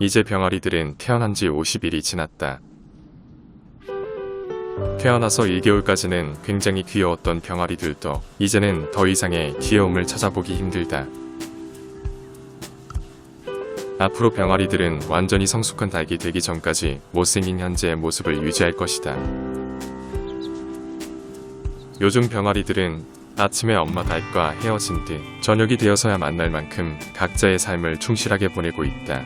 이제 병아리들은 태어난 지 50일이 지났다. 태어나서 1개월까지는 굉장히 귀여웠던 병아리들도 이제는 더 이상의 귀여움을 찾아보기 힘들다. 앞으로 병아리들은 완전히 성숙한 닭이 되기 전까지 못생긴 현재의 모습을 유지할 것이다. 요즘 병아리들은 아침에 엄마 닭과 헤어진 뒤 저녁이 되어서야 만날 만큼 각자의 삶을 충실하게 보내고 있다.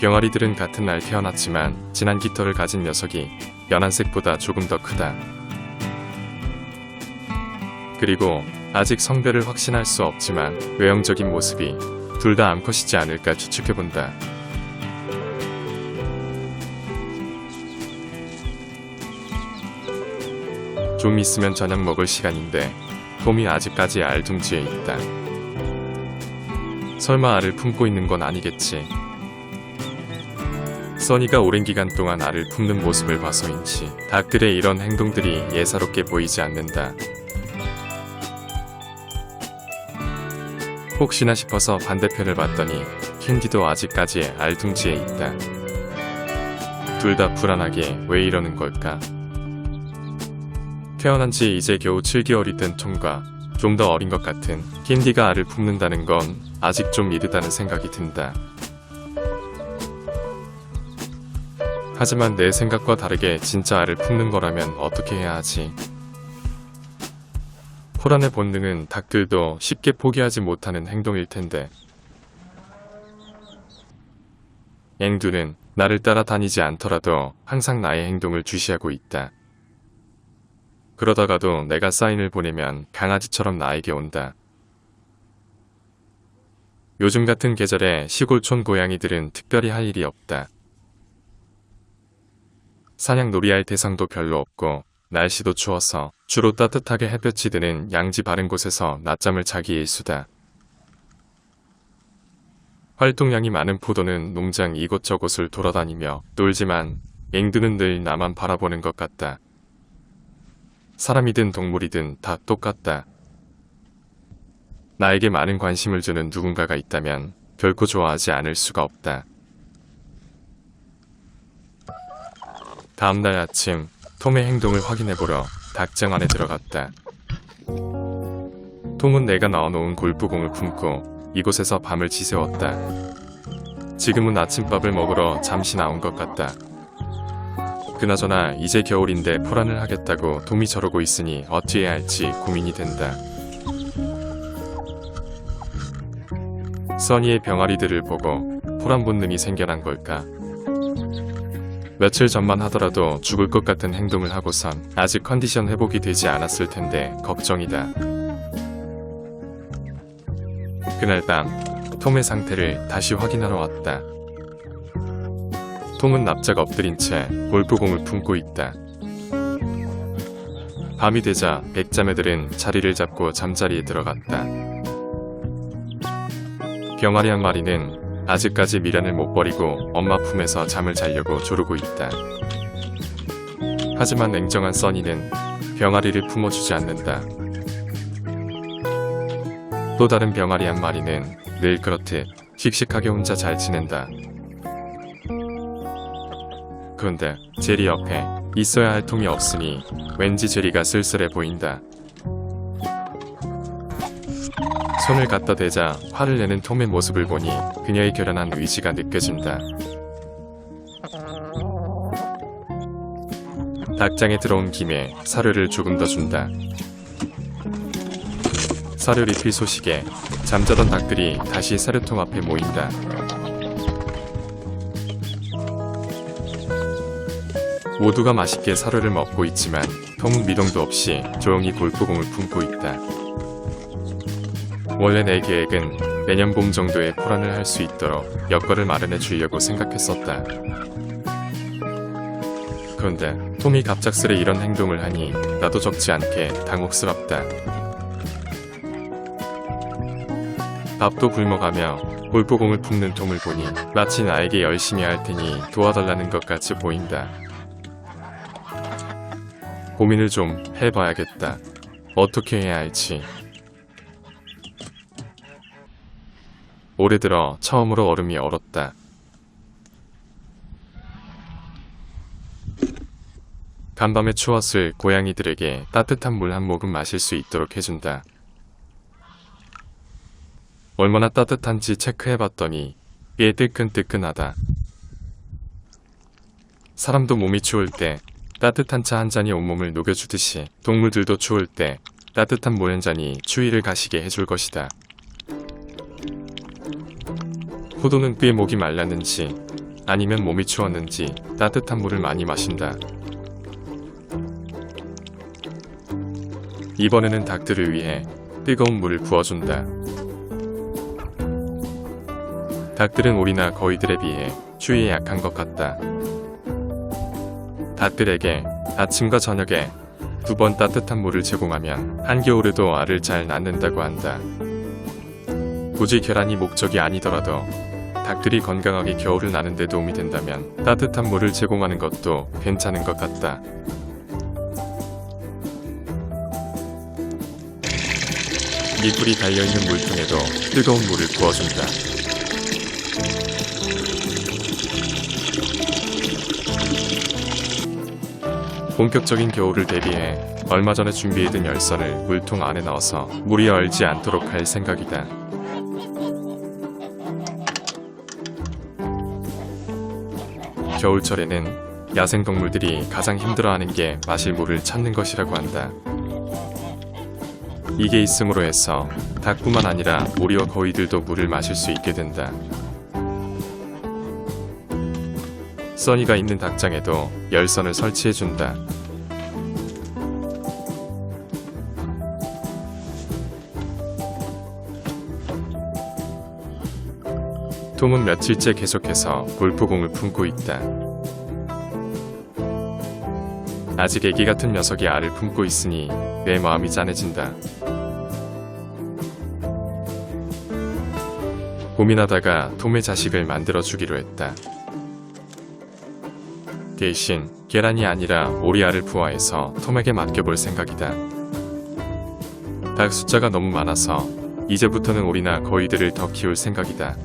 병아리들은 같은 날 태어났지만 진한 깃털을 가진 녀석이 연한색보다 조금 더 크다. 그리고 아직 성별을 확신할 수 없지만 외형적인 모습이 둘 다 암컷이지 않을까 추측해본다. 좀 있으면 저녁 먹을 시간인데 톰이 아직까지 알둥지에 있다. 설마 알을 품고 있는 건 아니겠지. 써니가 오랜 기간 동안 알을 품는 모습을 봐서인지 닭들의 이런 행동들이 예사롭게 보이지 않는다. 혹시나 싶어서 반대편을 봤더니 캔디도 아직까지 알둥지에 있다. 둘 다 불안하게 왜 이러는 걸까? 태어난 지 이제 겨우 7개월이 된 톰과 좀 더 어린 것 같은 캔디가 알을 품는다는 건 아직 좀 이르다는 생각이 든다. 하지만 내 생각과 다르게 진짜 알을 품는 거라면 어떻게 해야 하지? 호란의 본능은 닭들도 쉽게 포기하지 못하는 행동일 텐데. 앵두는 나를 따라다니지 않더라도 항상 나의 행동을 주시하고 있다. 그러다가도 내가 사인을 보내면 강아지처럼 나에게 온다. 요즘 같은 계절에 시골촌 고양이들은 특별히 할 일이 없다. 사냥 놀이 할 대상도 별로 없고 날씨도 추워서 주로 따뜻하게 햇볕이 드는 양지 바른 곳에서 낮잠을 자기 일수다. 활동량이 많은 포도는 농장 이곳저곳을 돌아다니며 놀지만 앵두는 늘 나만 바라보는 것 같다. 사람이든 동물이든 다 똑같다. 나에게 많은 관심을 주는 누군가가 있다면 결코 좋아하지 않을 수가 없다. 다음날 아침 톰의 행동을 확인해보러 닭장 안에 들어갔다. 톰은 내가 넣어놓은 골프공을 품고 이곳에서 밤을 지새웠다. 지금은 아침밥을 먹으러 잠시 나온 것 같다. 그나저나 이제 겨울인데 포란을 하겠다고 톰이 저러고 있으니 어찌해야 할지 고민이 된다. 써니의 병아리들을 보고 포란 본능이 생겨난 걸까? 며칠 전만 하더라도 죽을 것 같은 행동을 하고선 아직 컨디션 회복이 되지 않았을 텐데 걱정이다. 그날 밤 톰의 상태를 다시 확인하러 왔다. 톰은 납작 엎드린 채 골프공을 품고 있다. 밤이 되자 백자매들은 자리를 잡고 잠자리에 들어갔다. 병아리 한 마리는 아직까지 미련을 못 버리고 엄마 품에서 잠을 자려고 조르고 있다. 하지만 냉정한 써니는 병아리를 품어주지 않는다. 또 다른 병아리 한 마리는 늘 그렇듯 씩씩하게 혼자 잘 지낸다. 그런데 제리 옆에 있어야 할 톰이 없으니 왠지 제리가 쓸쓸해 보인다. 손을 갖다 대자 화를 내는 톰의 모습을 보니 그녀의 결연한 의지가 느껴진다. 닭장에 들어온 김에 사료를 조금 더 준다. 사료 리필 소식에 잠자던 닭들이 다시 사료통 앞에 모인다. 모두가 맛있게 사료를 먹고 있지만 톰은 미동도 없이 조용히 골프공을 품고 있다. 원래 내 계획은 내년 봄 정도에 포란을 할 수 있도록 여건을 마련해 주려고 생각했었다. 그런데 톰이 갑작스레 이런 행동을 하니 나도 적지 않게 당혹스럽다. 밥도 굶어가며 골프공을 품는 톰을 보니 마치 나에게 열심히 할 테니 도와달라는 것 같이 보인다. 고민을 좀 해봐야겠다. 어떻게 해야 할지. 올해 들어 처음으로 얼음이 얼었다. 간밤에 추웠을 고양이들에게 따뜻한 물 한 모금 마실 수 있도록 해준다. 얼마나 따뜻한지 체크해봤더니 꽤 뜨끈뜨끈하다. 사람도 몸이 추울 때 따뜻한 차 한 잔이 온몸을 녹여주듯이 동물들도 추울 때 따뜻한 물 한 잔이 추위를 가시게 해줄 것이다. 호도는 꽤 목이 말랐는지 아니면 몸이 추웠는지 따뜻한 물을 많이 마신다. 이번에는 닭들을 위해 뜨거운 물을 부어준다. 닭들은 오리나 거위들에 비해 추위에 약한 것 같다. 닭들에게 아침과 저녁에 두 번 따뜻한 물을 제공하면 한겨울에도 알을 잘 낳는다고 한다. 굳이 계란이 목적이 아니더라도 닭들이 건강하게 겨울을 나는 데 도움이 된다면 따뜻한 물을 제공하는 것도 괜찮은 것 같다. 밑불이 달려있는 물통에도 뜨거운 물을 부어준다. 본격적인 겨울을 대비해 얼마 전에 준비해둔 열선을 물통 안에 넣어서 물이 얼지 않도록 할 생각이다. 겨울철에는 야생동물들이 가장 힘들어하는 게 마실 물을 찾는 것이라고 한다. 이게 있음으로 해서 닭뿐만 아니라 오리와 거위들도 물을 마실 수 있게 된다. 써니가 있는 닭장에도 열선을 설치해준다. 톰은 며칠째 계속해서 골프공을 품고 있다. 아직 애기 같은 녀석이 알을 품고 있으니 내 마음이 짠해진다. 고민하다가 톰의 자식을 만들어 주기로 했다. 대신 계란이 아니라 오리알을 부화해서 톰에게 맡겨볼 생각이다. 닭 숫자가 너무 많아서 이제부터는 오리나 거위들을 더 키울 생각이다.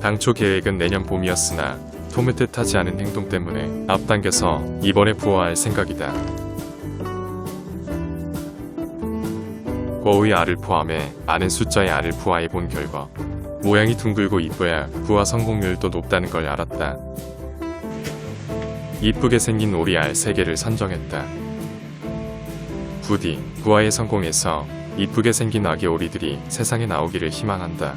당초 계획은 내년 봄이었으나 톰의 뜻하지 않은 행동 때문에 앞당겨서 이번에 부화할 생각이다. 거의 알을 포함해 많은 숫자의 알을 부화해 본 결과 모양이 둥글고 이뻐야 부화 성공률도 높다는 걸 알았다. 이쁘게 생긴 오리 알 3개를 선정했다. 부디 부화에 성공해서 이쁘게 생긴 아기 오리들이 세상에 나오기를 희망한다.